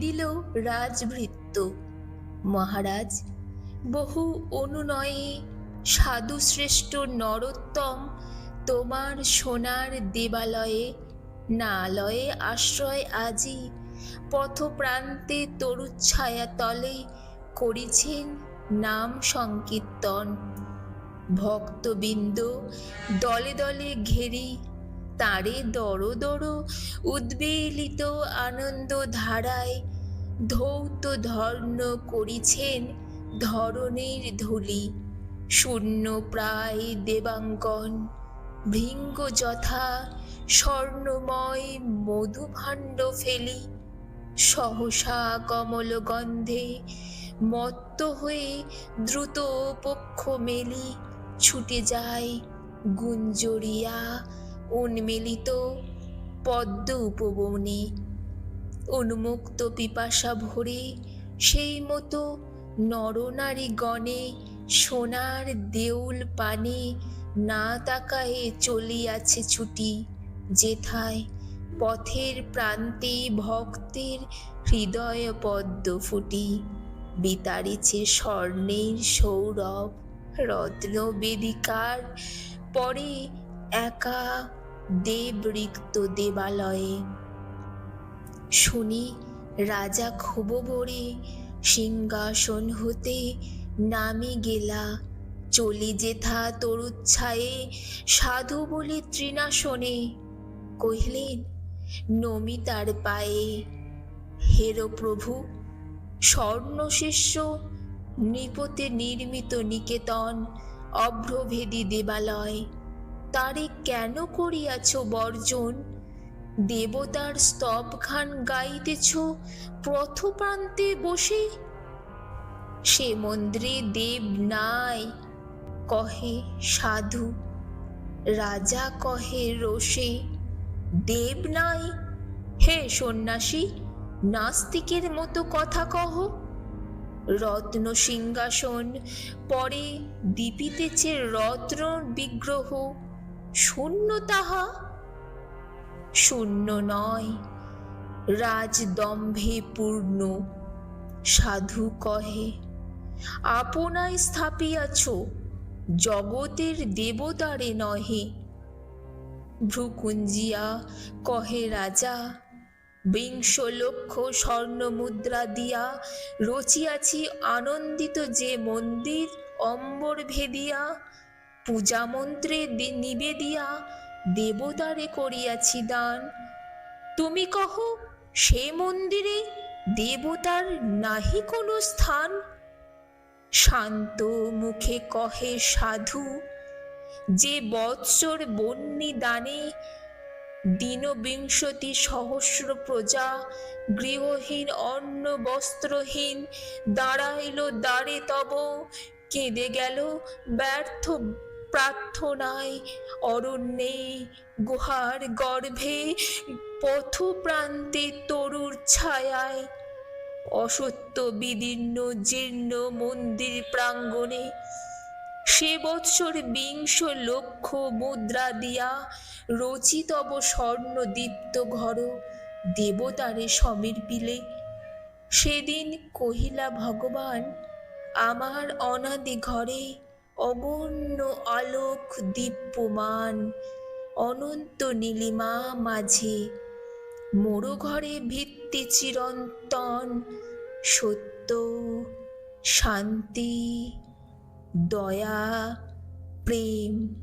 দিল রাজভৃত্য। মহারাজ, বহু অনুনয়ে সাধুশ্রেষ্ঠ নরোত্তম তোমার সোনার দেবালয়ে, নালয়ে আশ্রয় আজি পথপ্রান্তে তরুচ্ছায়া তলে করিছেন নাম সংকীর্তন। ভক্তবৃন্দ দলে দলে ঘেরি, তারে দর দর উদ্বেলিত আনন্দ ধারায় ধৌত ধর্ণ করিছেন ধরনের ধুলি। শূন্য প্রায় দেবাঙ্গন ভৃঙ্গ যথা স্বর্ণময় মধুভাণ্ড ফেলি। সহসা কমল গন্ধে মত্ত হয়ে দ্রুত পক্ষ মেলি। ছুটে যায় গুঞ্জরিয়া, উন্মিলিত পদ্ম উপবনে উন্মুক্ত পিপাসা ভরে সেই মতো নরনারী গণে সোনার দেউল পানে না তাকায়ে চলিয়াছে ছুটি, যেথায় পথের প্রান্তে ভক্তের হৃদয় পদ্ম ফুটি। বিতাড়িছে স্বর্ণের সৌরভ রত্ন বেদিকার পরে একা দেব রিক্ত দেবালয়ে। শুনি রাজা ক্ষোভ ভরে, সিংহাসন হতে নামি গেলা। চলি যেথা তরুচ্ছায়ে সাধু বলে তৃণাসনে। কহিলেন, নমিতার পায়ে। হেরো প্রভু স্বর্ণ শিষ্য নৃপতে নির্মিত নিকেতন, অভ্রভেদী দেবালয়। তারে কেন করিয়াছ বর্জন? দেবতার স্তবখান গাইতেছ, পথপ্রান্তে বসে? সে মন্দিরে দেব নাই, কহে সাধু। রাজা কহে রোষে, দেব নাই? হে সন্ন্যাসী, নাস্তিকের মতো কথা কহ। রত্ন সিংহাসন পরে দীপিতেছে রত্ন বিগ্রহ শূন্য তাহা শূন্য নয়। রাজদম্ভে পূর্ণ। সাধু কহে আপনায় স্থাপিয়াছ, জগতের দেবতারে নহে। ভ্রুকুঞ্জিয়া কহে, রাজা বিংশ লক্ষ স্বর্ণ মুদ্রা দিয়া রচিয়াছি আনন্দিত যে মন্দির অম্বর ভেদিয়া। পূজা মন্ত্রে নিবেদিয়া দেবতারে করিয়াছি দান। তুমি কহ, সে মন্দিরে দেবতার নাহি কোনো স্থান? শান্ত মুখে কহে সাধু, যে বৎসর বন্যী দানে দিনবিংশতি সহস্র প্রজা গৃহহীন অন্ন বস্ত্রহীন দাঁড়াইল দ্বারে তব, কেঁদে গেল ব্যর্থ প্রার্থনায় অরণ্যে, গুহার গর্ভে পথ প্রান্তে তরুর ছায়ায়, অসত্য বিদীর্ণ জীর্ণ মন্দির প্রাঙ্গণে, সে বৎসর বিংশ লক্ষ মুদ্রা দিয়া রচিতব স্বর্ণ দীপ্ত ঘর দেবতারে সমর্পিলে। সেদিন কহিলা ভগবান, আমার অনাদি ঘরে অগণ্য আলোক দীপ্যমান, অনন্ত নীলিমা মাঝে। মোড়ো ঘরে ভিত্তি চিরন্তন, সত্য, শান্তি, দয়া, প্রেম।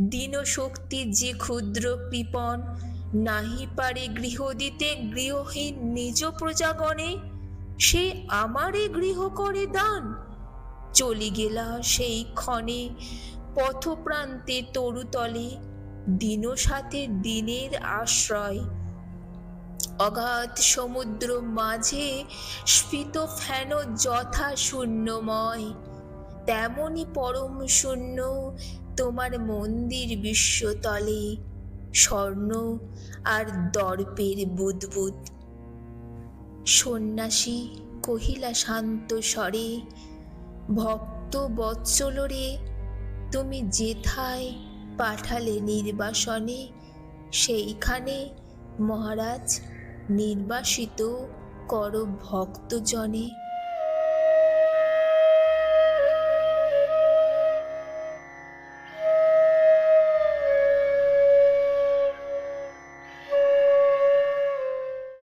দীনশক্তি যে ক্ষুদ্র কৃপণ নাহি পারে গৃহ দিতে গৃহহীন নিজ প্রজাগণে, সে আমারে গৃহ করে দান। চলি গেলা সেই ক্ষণে। পথপ্রান্তে তরুতলে দিন সাথে দিনের আশ্রয়। অগাধ সমুদ্র মাঝে স্ফীত ফেন যথা শূন্যময় তেমনি পরম শূন্য তোমার মন্দির বিশ্বতলে। স্বর্ণ আর দর্পের বুদবুদ। সন্ন্যাসী কহিলা শান্ত স্বরে ভক্ত বৎসলরে তুমি যেথায় পাঠালে নির্বাসনে সেইখানে মহারাজ নির্বাসিত কর ভক্তজনে।